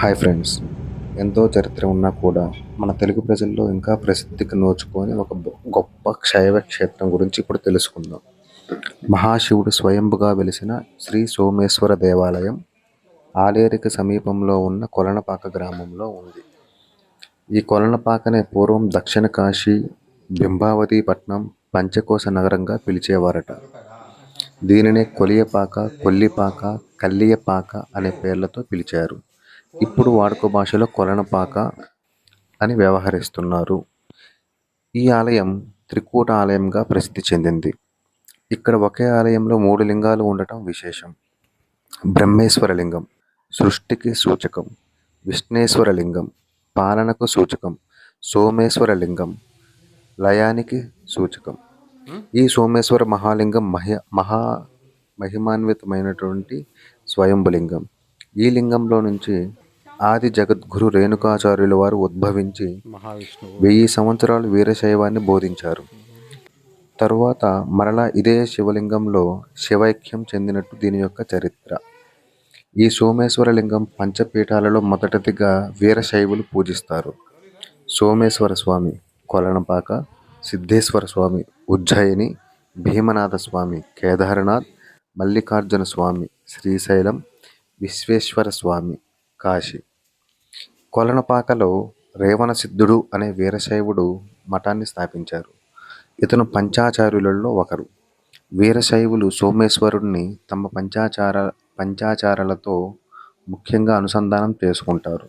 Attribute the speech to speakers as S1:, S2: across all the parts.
S1: Hi friends ఎంతో చరిత్ర ఉన్నా కూడా మన తెలుగు ప్రజల్లో ఇంకా ప్రసిద్ధికి నోచుకొని ఒక గొప్ప క్షైవ క్షేత్రం గురించి ఇప్పుడు తెలుసుకుందాం. మహాశివుడు స్వయంభుగా వెలిసిన శ్రీ సోమేశ్వర దేవాలయం ఆలేరికి సమీపంలో ఉన్న కొలనపాక గ్రామంలో ఉంది. ఈ కొలనపాకనే పూర్వం దక్షిణ కాశీ బింబావతి పట్నం పంచకోశ నగరంగా పిలిచేవారట. దీనినే కొలియపాక కొల్లిపాక కల్లియపాక అనే పేర్లతో పిలిచారు. ఇప్పుడు వాడుక భాషలో కొలనపాక అని వ్యవహరిస్తున్నారు. ఈ ఆలయం త్రికూట ఆలయంగా ప్రసిద్ధి చెందింది. ఇక్కడ ఒకే ఆలయంలో మూడు లింగాలు ఉండటం విశేషం. బ్రహ్మేశ్వర లింగం సృష్టికి సూచకం. విష్ణేశ్వర లింగం పాలనకు సూచకం. సోమేశ్వర లింగం లయానికి సూచకం. ఈ సోమేశ్వర మహాలింగం మహి మహా మహిమాన్వితమైనటువంటి స్వయంభులింగం. ఈ లింగంలో నుంచి ఆది జగద్గురు రేణుకాచార్యుల వారు ఉద్భవించి
S2: మహావిష్ణువు.
S1: వెయ్యి సంవత్సరాలు వీరశైవాన్ని బోధించారు. తరువాత మరలా ఇదే శివలింగంలో శివైక్యం చెందినట్టు దీని యొక్క చరిత్ర. ఈ సోమేశ్వర లింగం పంచపీఠాలలో మొదటిదిగా వీరశైవులు పూజిస్తారు. సోమేశ్వర స్వామి కొలనపాక సిద్ధేశ్వర స్వామి ఉజ్జయిని భీమనాథ స్వామి కేదార్నాథ్ మల్లికార్జున స్వామి శ్రీశైలం విశ్వేశ్వర స్వామి కాశీ. కొలనపాకలో రేవణ సిద్ధుడు అనే వీరశైవుడు మఠాన్ని స్థాపించారు. ఇతను పంచాచార్యులలో ఒకరు. వీరశైవులు సోమేశ్వరుడిని తమ పంచాచార పంచాచారాలతో ముఖ్యంగా అనుసంధానం చేసుకుంటారు.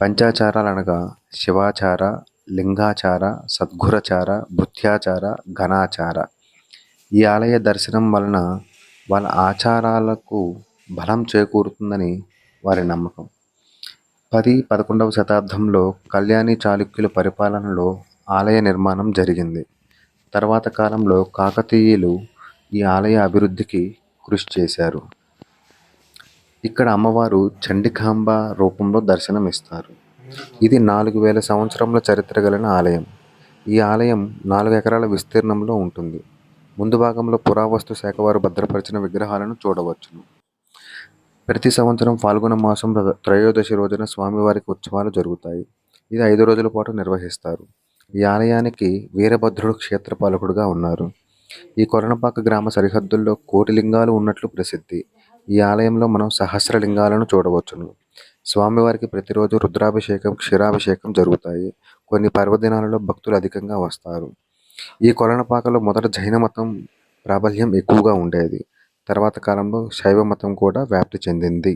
S1: పంచాచారాలు అనగా శివాచార లింగాచార సద్గురచార భృత్యాచార ఘనాచార. ఈ ఆలయ దర్శనం వలన వాళ్ళ ఆచారాలకు బలం చేకూరుతుందని వారి నమ్మకం. పది పదకొండవ శతాబ్దంలో కళ్యాణి చాళుక్యుల పరిపాలనలో ఆలయ నిర్మాణం జరిగింది. తర్వాత కాలంలో కాకతీయులు ఈ ఆలయ అభివృద్ధికి కృషి చేశారు. ఇక్కడ అమ్మవారు చండికాంబ రూపంలో దర్శనమిస్తారు. ఇది నాలుగు వేల సంవత్సరముల చరిత్ర గలన ఆలయం. ఈ ఆలయం నాలుగు ఎకరాల విస్తీర్ణంలో ఉంటుంది. ముందు భాగంలో పురావస్తు శాఖ వారు భద్రపరిచిన విగ్రహాలను చూడవచ్చును. ప్రతి సంవత్సరం ఫాల్గుణ మాసం త్రయోదశి రోజున స్వామివారికి ఉత్సవాలు జరుగుతాయి. ఇది ఐదు రోజుల పాటు నిర్వహిస్తారు. ఈ ఆలయానికి వీరభద్రుడు క్షేత్రపాలకుడుగా ఉన్నారు. ఈ కొరణపాక గ్రామ సరిహద్దుల్లో కోటి లింగాలు ఉన్నట్లు ప్రసిద్ధి. ఈ ఆలయంలో మనం సహస్ర లింగాలను చూడవచ్చును. స్వామివారికి ప్రతిరోజు రుద్రాభిషేకం క్షీరాభిషేకం జరుగుతాయి. కొన్ని పర్వదినాలలో భక్తులు అధికంగా వస్తారు. ఈ కొలనపాకలో మొదట జైన మతం ప్రాబల్యం ఎక్కువగా ఉండేది. తర్వాత కాలంలో శైవ మతం కూడా వ్యాప్తి చెందింది.